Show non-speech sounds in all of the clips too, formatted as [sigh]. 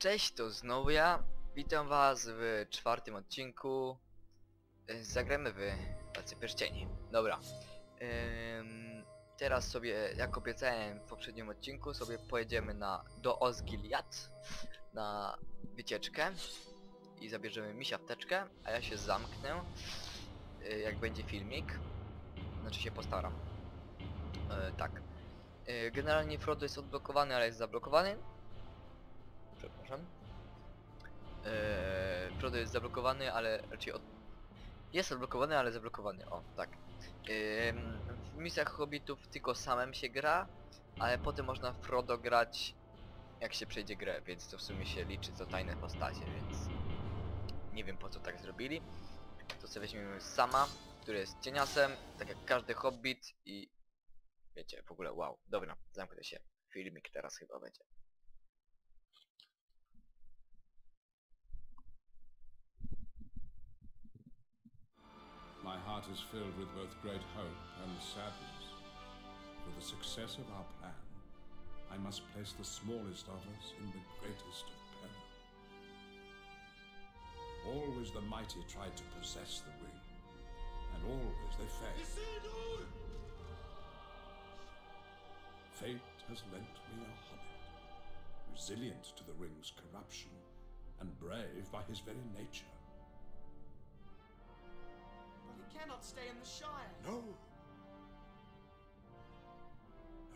Cześć, to znowu ja. Witam was w czwartym odcinku. E, Zagramy w Tacy Pierścieni. Dobra. Teraz sobie, jak obiecałem w poprzednim odcinku, sobie pojedziemy na, do Osgiliath na wycieczkę i zabierzemy misia wteczkę, a ja się zamknę, y, jak będzie filmik. Znaczy się postaram. E, tak. E, Generalnie Frodo jest odblokowany, ale jest zablokowany. Przepraszam. Eee, Frodo jest zablokowany, ale raczej od... Jest odblokowany, ale zablokowany, o, tak. Ehm, w misjach Hobbitów tylko samym się gra, ale potem można Frodo grać jak się przejdzie grę, więc to w sumie się liczy za tajne postacie, więc... Nie wiem po co tak zrobili. To sobie weźmiemy sama, który jest cieniasem, tak jak każdy Hobbit i... Wiecie, w ogóle wow. Dobra, zamknę się. Filmik teraz chyba będzie. My heart is filled with both great hope and sadness. For the success of our plan, I must place the smallest of us in the greatest of peril. Always the mighty tried to possess the ring, and always they failed. Fate has lent me a hobbit, resilient to the ring's corruption, and brave by his very nature. Cannot stay in the Shire. No. No,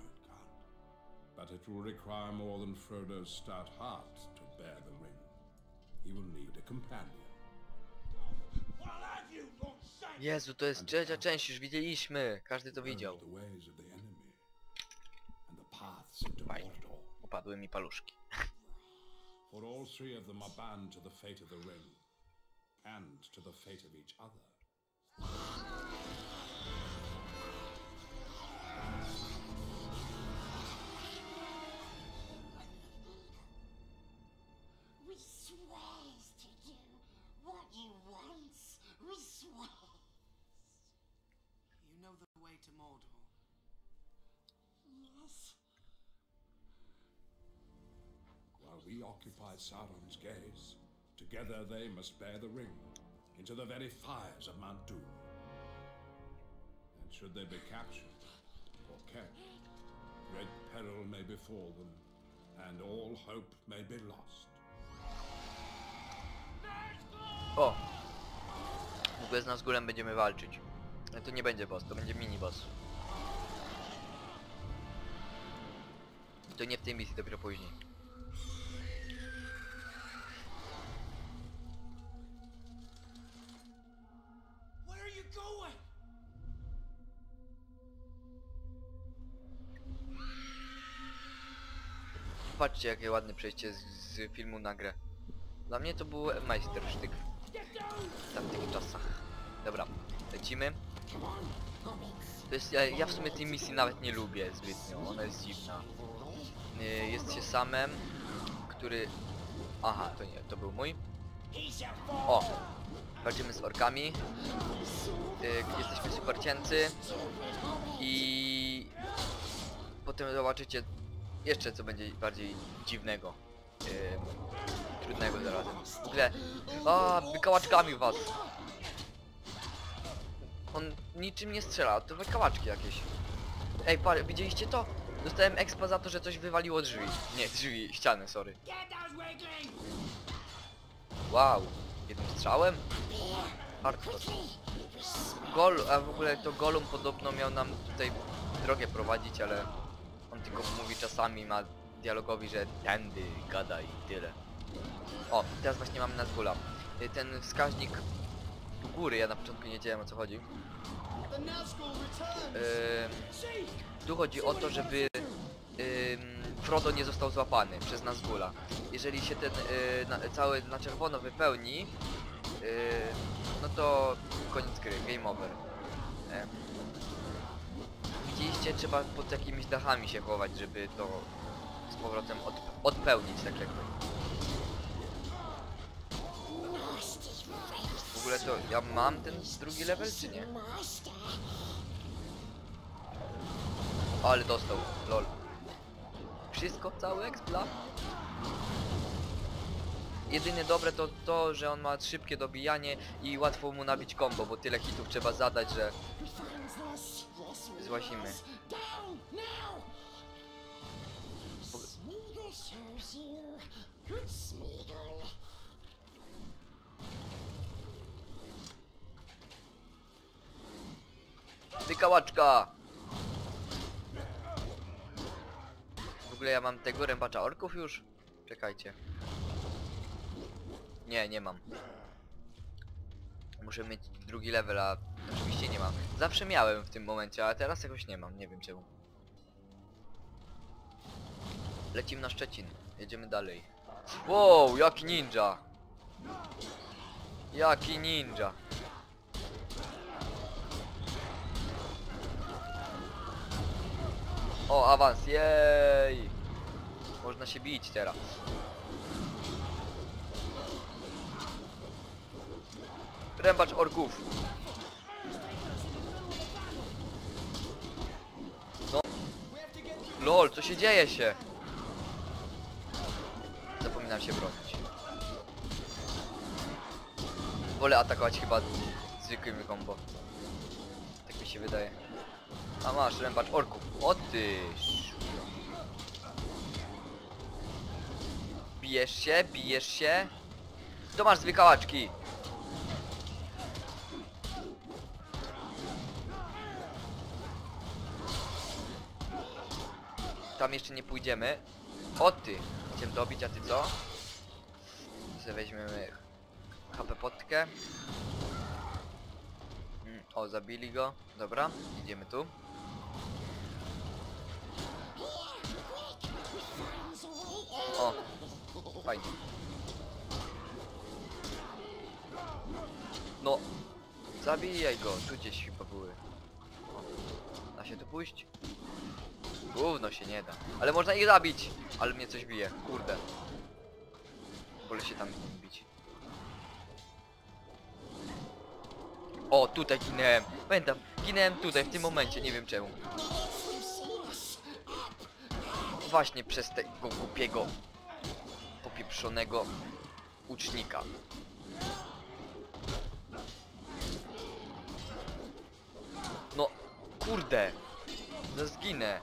it can't. But it will require more than Frodo's stout heart to bear the ring. He will need a companion. Jezu, to jest trzecia część, już widzieliśmy. Każdy to widział. Fajnie. Upadły mi paluszki. For all three of them are bound to the fate of the ring and to the fate of each other. We swears to do what you want. We swears. You know the way to Mordor. Yes. While we occupy Sauron's gaze, together they must bear the ring into the very fires of Doom. And should they be captured or kept, great peril may befall them, and all hope may be lost. O! W ogóle z Nazgulem będziemy walczyć. Ale to nie będzie boss, to będzie mini boss. I To nie w tej misji, dopiero później. Patrzcie jakie ładne przejście z, z filmu na grę. Dla mnie to był majstersztyk w tamtych czasach. Dobra, lecimy. To jest, ja, ja w sumie tej misji nawet nie lubię zbytnio, ona jest dziwna. Y, Jest się samem, który... Aha, to nie, to był mój. O! Walczymy z orkami. Y, Jesteśmy super cięcy. I... Potem zobaczycie jeszcze co będzie bardziej dziwnego. Yy, trudnego zarazem. W ogóle... A, was! On niczym nie strzela, to wykałaczki jakieś. Ej, par, widzieliście to? Dostałem expa za to, że coś wywaliło drzwi. Nie, drzwi, ściany, sorry. Wow, jednym strzałem? Hardcore. Gol, a w ogóle to Golum podobno miał nam tutaj drogę prowadzić, ale on tylko mówi czasami, ma dialogowi, że tędy gada i tyle. O, teraz właśnie mamy Nazgula. Y, Ten wskaźnik u góry, ja na początku nie wiedziałem o co chodzi. Ym, tu chodzi o to, żeby ym, Frodo nie został złapany przez Nazgula. Jeżeli się ten y, na, cały na czerwono wypełni, y, no to koniec gry, game over. Em. Widzieliście, trzeba pod jakimiś dachami się chować, żeby to z powrotem od, odpełnić, tak jakby. W ogóle to ja mam ten drugi level, czy nie? Ale dostał, lol. Wszystko, cały ekspla? jedyne dobre to to, że on ma szybkie dobijanie i łatwo mu nabić combo, bo tyle hitów trzeba zadać, że Smeagol. wykałaczka! W ogóle ja mam tego rębacza orków już? Czekajcie. Nie, nie mam. Muszę mieć drugi level, a oczywiście nie mam. Zawsze miałem w tym momencie, ale teraz jakoś nie mam, nie wiem czemu. Lecimy na Szczecin. Jedziemy dalej. Wow, jaki ninja! Jaki ninja! O, awans, jej! Można się bić teraz. Rębacz orków. No. LOL, co się dzieje się? Zapominam się bronić. Wolę atakować chyba zwykłym combo. Tak mi się wydaje. A masz rębacz orków. O tyż. Bijesz się, bijesz się. To masz zwykałaczki. Jeszcze nie pójdziemy. O ty. Chcę dobić, a ty co? Sobie weźmiemy HP potkę. Mm, O, zabili go. Dobra, idziemy tu. O, fajnie. No, zabijaj go, tu gdzieś chyba były. Da się tu pójść? Gówno się nie da. Ale można ich zabić! Ale mnie coś bije, kurde. Wolę się tam bić. O, tutaj ginęłem. Pamiętam, ginęłem tutaj, w tym momencie, nie wiem czemu. Właśnie przez tego głupiego, popieprzonego ucznika. No, kurde. No zginę.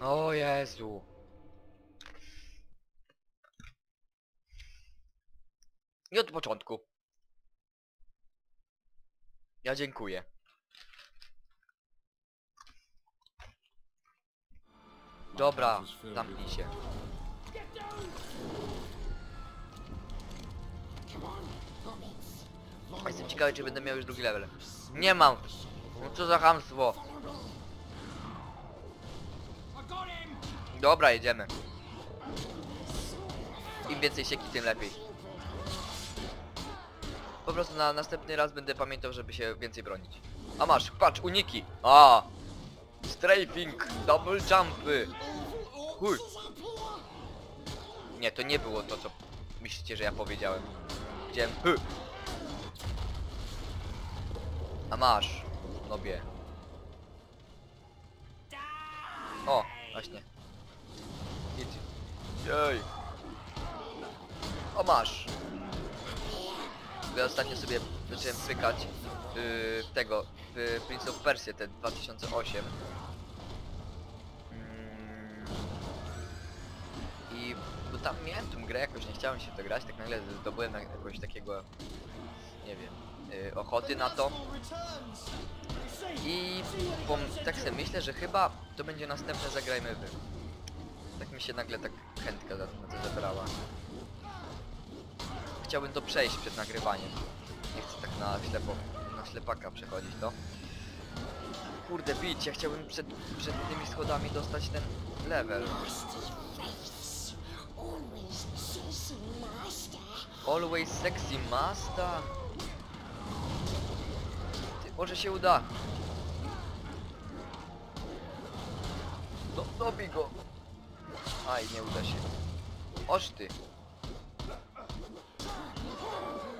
O Jezu. I od początku. Ja dziękuję. Dobra, zamknij się. Jestem ciekawy, czy będę miał już drugi level. Nie mam! No co za hamstwo. Dobra, jedziemy. Im więcej sieki, tym lepiej. Po prostu na następny raz będę pamiętał, żeby się więcej bronić. A masz, patrz, uniki! A! Strafing, double jumpy! Chuj! Nie, to nie było to, co myślicie, że ja powiedziałem. Chciałem hy. A masz, nobie. O, właśnie. Idź. Jej. O masz. Ja ostatnio sobie zacząłem cykać yy, tego, yy, Prince of Persia, ten 2008. Mm. I bo tam miałem tą grę jakoś, nie chciałem się to grać, tak nagle zdobyłem jakoś takiego, nie wiem, ochoty na to. I pom- tak sobie myślę, że chyba to będzie następne Zagrajmy Wy. Tak mi się nagle tak chętka za- to zebrała. Chciałbym to przejść przed nagrywaniem. Nie chcę tak na ślepo, na ślepaka przechodzić to. Kurde, bić, ja chciałbym przed, przed tymi schodami dostać ten level. Always sexy master. Może się uda. No, dobij go. Aj, nie uda się. Oż ty.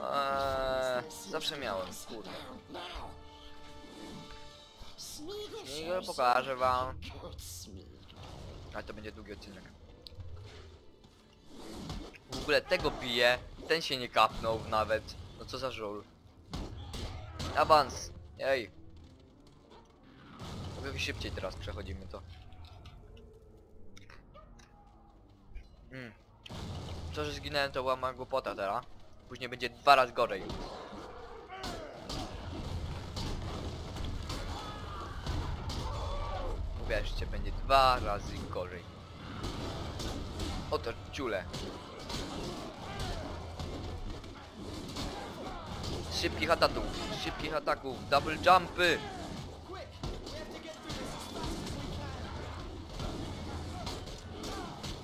Eee, zawsze miałem, kurde. Now. I pokażę wam. Ale to będzie długi odcinek. W ogóle tego bije, ten się nie kapnął nawet. No co za żul. Awans! Ej! Trochę szybciej teraz przechodzimy to. Mm. To, że zginąłem to łama głupota teraz. Później będzie dwa razy gorzej. Uwierzcie, będzie dwa razy gorzej. Oto ciule. Szybkich ataków, szybkich ataków, double jumpy.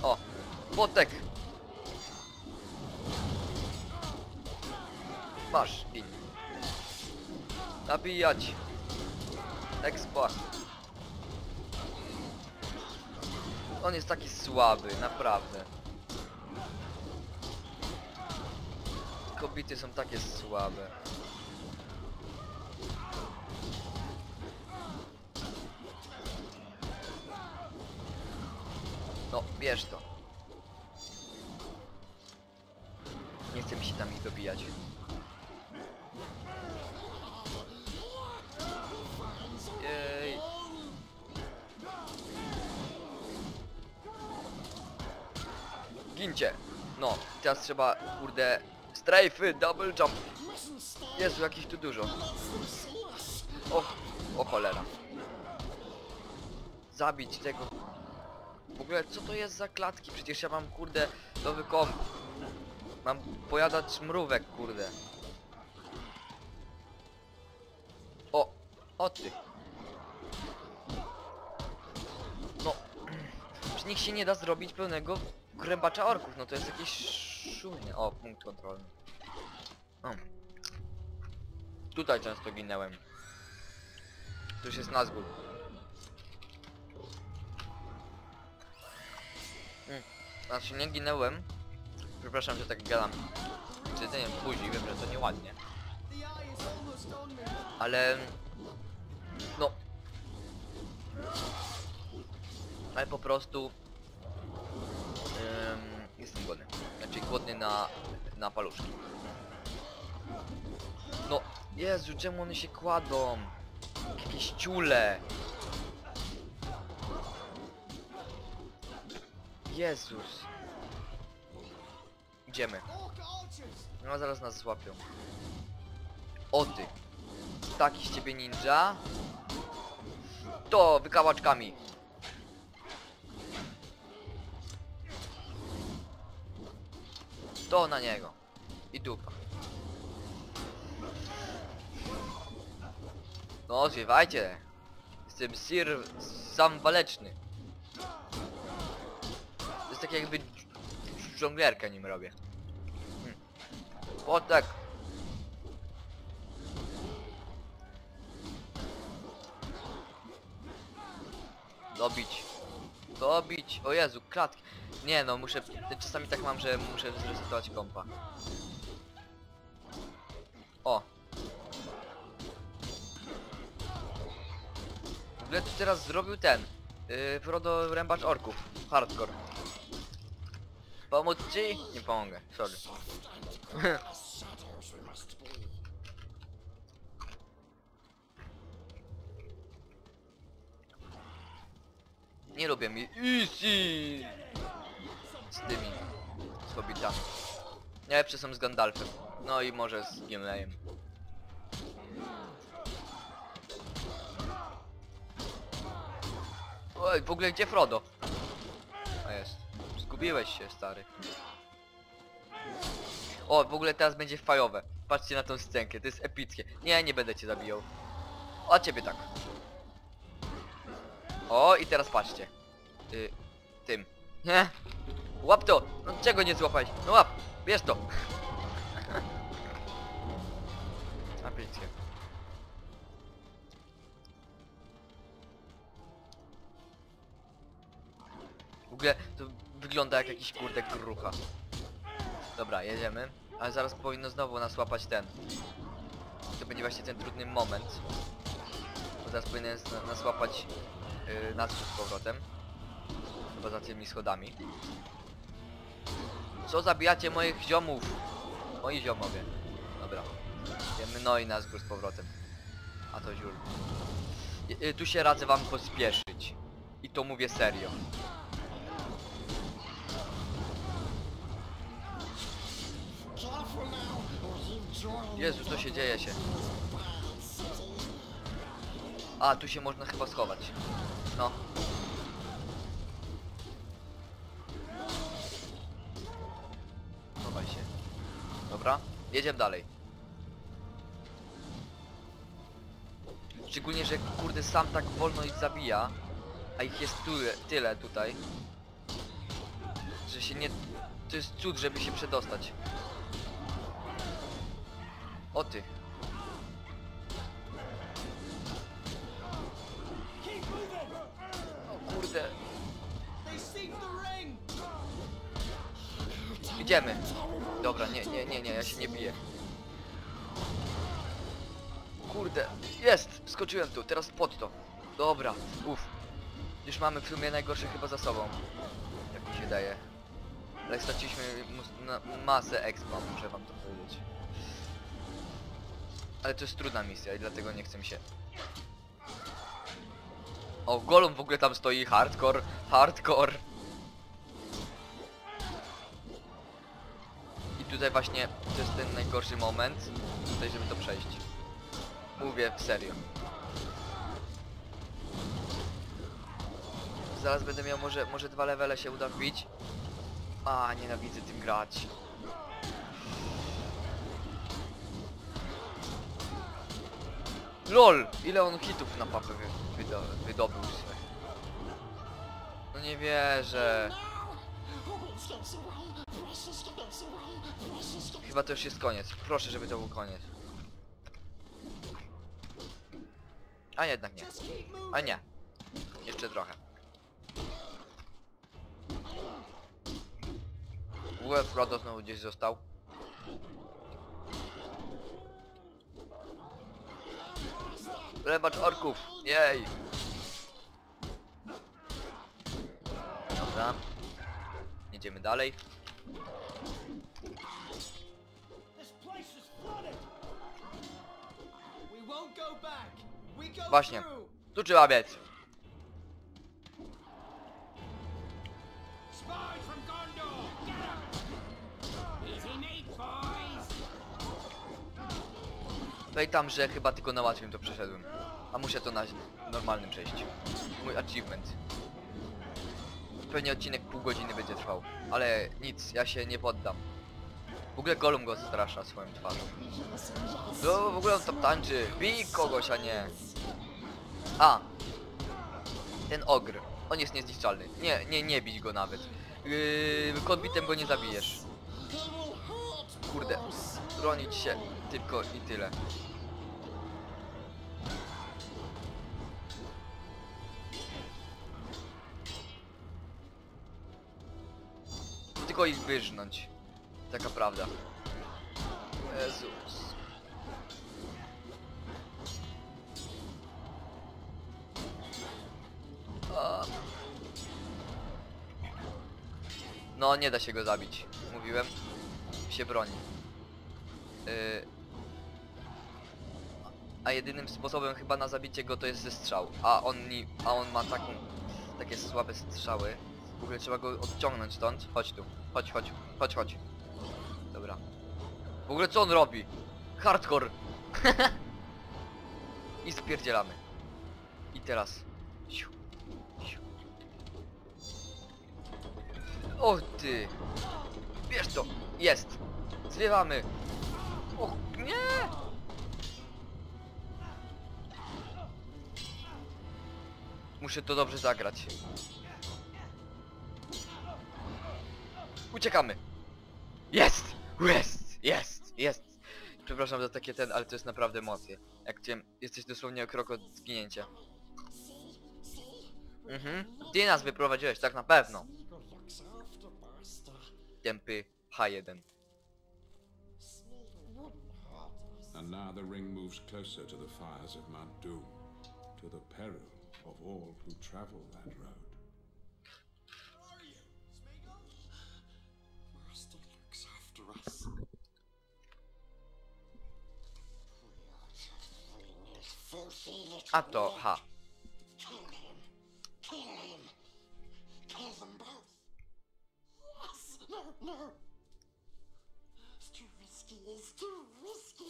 O, botek. Masz, gin. Nabijać. Expa. On jest taki słaby, naprawdę. Kobiety są takie słabe. No, bierz to. Nie chcę mi się tam ich dobijać. Jej. Gincie. No, teraz trzeba, kurde, strajfy, double jump. Jezu, jakich tu dużo. O, o cholera. Zabić tego. W ogóle, co to jest za klatki? Przecież ja mam, kurde, nowy komp. Mam pojadać mrówek, kurde. O, o ty. No, czy nikt się nie da zrobić pełnego grębacza orków? No to jest jakieś szumnie. O, punkt kontrolny. O. Tutaj często ginęłem. Tu jest nazgód. Mm. Znaczy nie ginęłem. Przepraszam, że tak gadam. Z jedzeniem buzi, wiem, że to nieładnie. Ale... No... Ale po prostu... Jestem głodny. Głodny na, na paluszki. No, Jezu, czemu one się kładą? Jak Jakieś ciule. Jezus. Idziemy. No zaraz nas złapią. O ty. Taki z ciebie ninja. To wykałaczkami. To na niego. I dupa. No, zwiewajcie. Jestem Sir sam waleczny. To jest tak jakby żonglierkę nim robię. Hmm. O tak. Dobić. Dobić. O Jezu, klatki. Nie no, muszę... Czasami tak mam, że muszę zresetować kompa. O. W ogóle tu teraz zrobił ten. Yy, rębacz orków. Hardcore. Pomóc ci? Nie pomogę, sorry. [laughs] Nie lubię mi Easy z tymi z hobbitami. Najlepsze są z Gandalfem. No i może z Gimlejem. Oj, w ogóle gdzie Frodo? A jest. Zgubiłeś się, stary. O, w ogóle teraz będzie fajowe. Patrzcie na tą scenkę, to jest epickie. Nie, nie będę cię zabijał. O, ciebie tak. O, i teraz patrzcie. Y, tym. Nie. Łap to! No czego nie złapać? No łap! Bierz to! [laughs] Aplicję. W ogóle to wygląda jak jakiś kurde grucha. Dobra, jedziemy. Ale zaraz powinno znowu nas łapać ten. To będzie właśnie ten trudny moment. Teraz powinien nas- nas łapać yy, nas z powrotem. Chyba za tymi schodami. Co zabijacie moich ziomów? Moi ziomowie. Dobra. Wiemy no i nas z powrotem. A to ziul. Y, y, tu się radzę wam pospieszyć. I to mówię serio. Jezu, co się dzieje się? A, tu się można chyba schować. No. Chowaj się. Dobra, jedziemy dalej. Szczególnie, że kurde sam tak wolno ich zabija, a ich jest tyle, tyle tutaj, że się nie... To jest cud, żeby się przedostać. O ty. Idziemy. Dobra, nie, nie, nie, nie, ja się nie biję. Kurde, jest! Skoczyłem tu, teraz pod to. Dobra, uff. Już mamy w sumie najgorsze chyba za sobą. Jak mi się daje. Ale straciliśmy masę expa, muszę wam to powiedzieć. Ale to jest trudna misja i dlatego nie chcę mi się... O, Golum w ogóle tam stoi, hardcore, hardcore. Tutaj właśnie to jest ten najgorszy moment, tutaj żeby to przejść. Mówię serio. Zaraz będę miał może, może dwa levele się uda wbić. A, nienawidzę tym grać. LOL! Ile on hitów na papę wy, wydo, wydobył. No nie wierzę. Chyba to już jest koniec. Proszę, żeby to był koniec. A jednak nie. A nie. Jeszcze trochę. Ogóle Frodo znowu gdzieś został. Lebacz orków! Jej! Dobra. Jedziemy dalej. Właśnie. Tu trzeba biec. Pamiętam, że chyba tylko na łatwym to przeszedłem. A muszę to na normalnym przejść. Mój achievement. Pewnie odcinek pół godziny będzie trwał. Ale nic, ja się nie poddam. W ogóle Gollum go strasza swoją twarzą. No w ogóle on tam tańczy. Bij kogoś, a nie. A. Ten ogr. On jest niezniszczalny. Nie, nie, nie bić go nawet. Yy, konbitem go nie zabijesz. Kurde. Bronić się tylko i tyle. Tylko ich wyrżnąć. Taka prawda. Jezus. No, nie da się go zabić. Mówiłem. Się broni. Yy. A jedynym sposobem chyba na zabicie go to jest ze strzał. A on, ni a on ma taką, takie słabe strzały. W ogóle trzeba go odciągnąć stąd. Chodź tu. Chodź, chodź. Chodź, chodź. Dobra. W ogóle co on robi? Hardcore. [laughs] I spierdzielamy. I teraz. O ty! Bierz to! Jest! Zwiewamy! O nie! Muszę to dobrze zagrać. Uciekamy! Jest! Jest! Jest! Jest! Przepraszam za takie ten, ale to jest naprawdę emocje. Jak cię, jesteś dosłownie o krok od zginięcia. Mhm. Ty nas wyprowadziłeś, tak na pewno. Tępy H1. Sneak wouldn't hurt us. And now the ring moves closer to the fires of Mount Doom, to the peril of all who travel that road. It's too risky.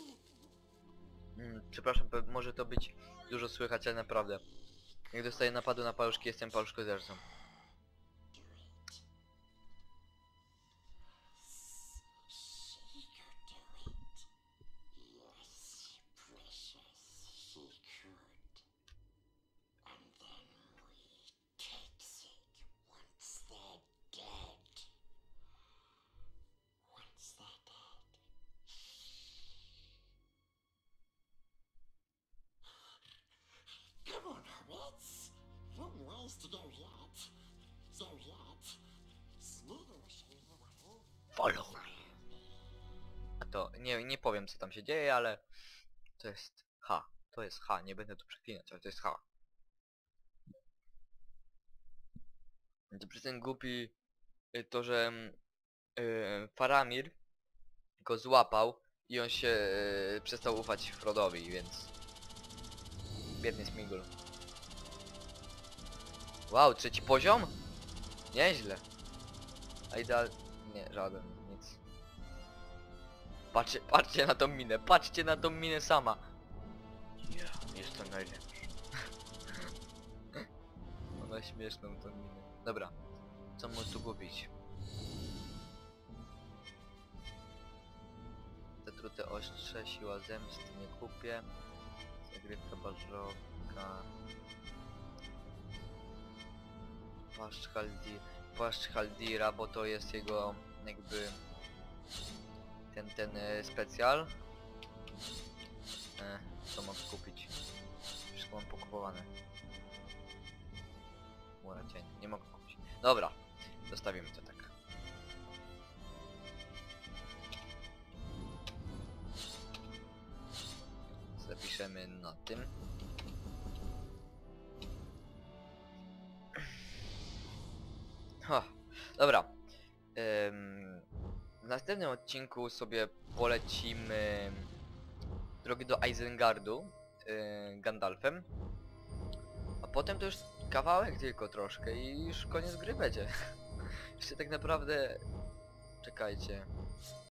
Mm, przepraszam, może to być dużo słychać, ale naprawdę. Jak dostaję napadu na paluszki, jestem paluszkodercą. Follow me. A to, nie, nie powiem co tam się dzieje, ale... To jest H. To jest H, nie będę tu przeklinać, ale to jest H. Przez ten głupi... y, To, że... mm, y, Faramir go złapał i on się y, przestał ufać Frodowi, więc... Biedny Smigul. Wow, trzeci poziom? Nieźle. A ideal... Nie, żaden, nic. Patrzcie, patrzcie na tą minę, patrzcie na tą minę sama. Ja, jestem najlepszy. [laughs] Ona śmieszną tą minę. Dobra, co mu tu kupić? Zatrute ostrze, siła zemsty nie kupię. Zagrywka bażoka. Płaszcz Haldi... Płaszcz Haldira, bo to jest jego jakby ten ten e, specjal. E, co mogę kupić? Wszystko mam pokupowane. Mura cień, nie mogę kupić. Dobra, zostawimy to tak. Zapiszemy na tym. Dobra. W następnym odcinku sobie polecimy drogi do Isengardu yy, Gandalfem. A potem to już kawałek tylko troszkę i już koniec gry będzie. [laughs] Jeszcze tak naprawdę... Czekajcie.